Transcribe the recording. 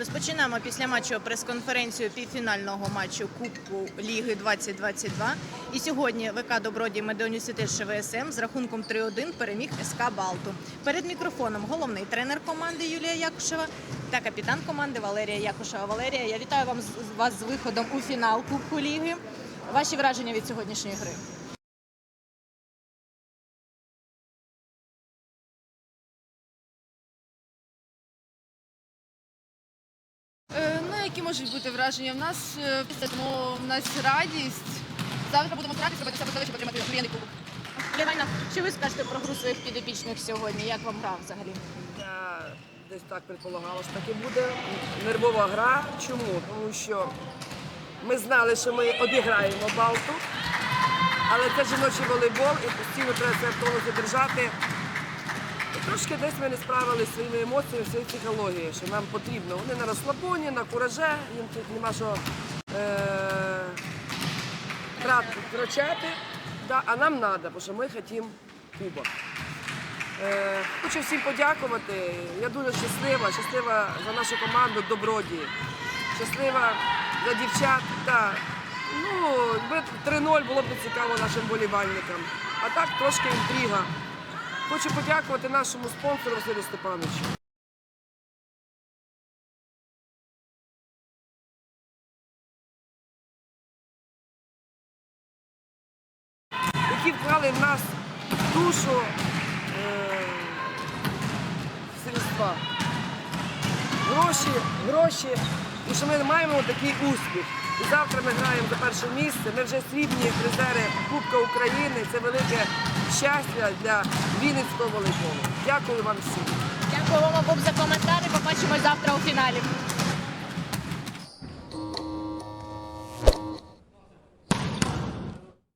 Розпочинаємо після матчу прес-конференцію півфінального матчу Кубку Ліги 2022. І сьогодні ВК Добродій Медуніверситет ШВСМ з рахунком 3-1 переміг СК Балту. Перед мікрофоном головний тренер команди Юлія Якушева та капітан команди Валерія Якушева. Валерія, я вітаю вам вас з виходом у фінал Кубку Ліги. Ваші враження від сьогоднішньої гри? Які можуть бути враження? В нас е, тому в нас радість. Завтра будемо старатися робити себе щоб отримати мрійний кубок. Лівайна, що ви скажете про гру своїх підопічних сьогодні? Як вам гра взагалі? Я десь так предполагала, що так і буде. Нервова гра. Чому? Тому що ми знали, що ми обіграємо Балту, але це жіночий волейбол і постійно треба це в тонусі держати. Трошки десь ми не справилися своїми емоціями, своєю психологією, що нам потрібно. Вони на розслабоні, на кураже, їм тут нема що е- втрачати, да, а нам треба, бо що ми хочемо кубок. Е, Хочу всім подякувати. Я дуже щаслива, щаслива за нашу команду Добродії. Щаслива за дівчат. Да. Ну, 3-0 було б цікаво нашим болівальникам. А так трошки інтрига. Хочу подякувати нашому спонсору Василю Степановичу. Які вклали в нас душу е, средства. Гроші, гроші. І що ми маємо такий успіх. Завтра ми граємо за перше місце. Ми вже срібні призери Кубка України. Це велике щастя для Вінницького волейболу. Дякую вам всім. Дякую вам обом за коментарі. Побачимось завтра у фіналі.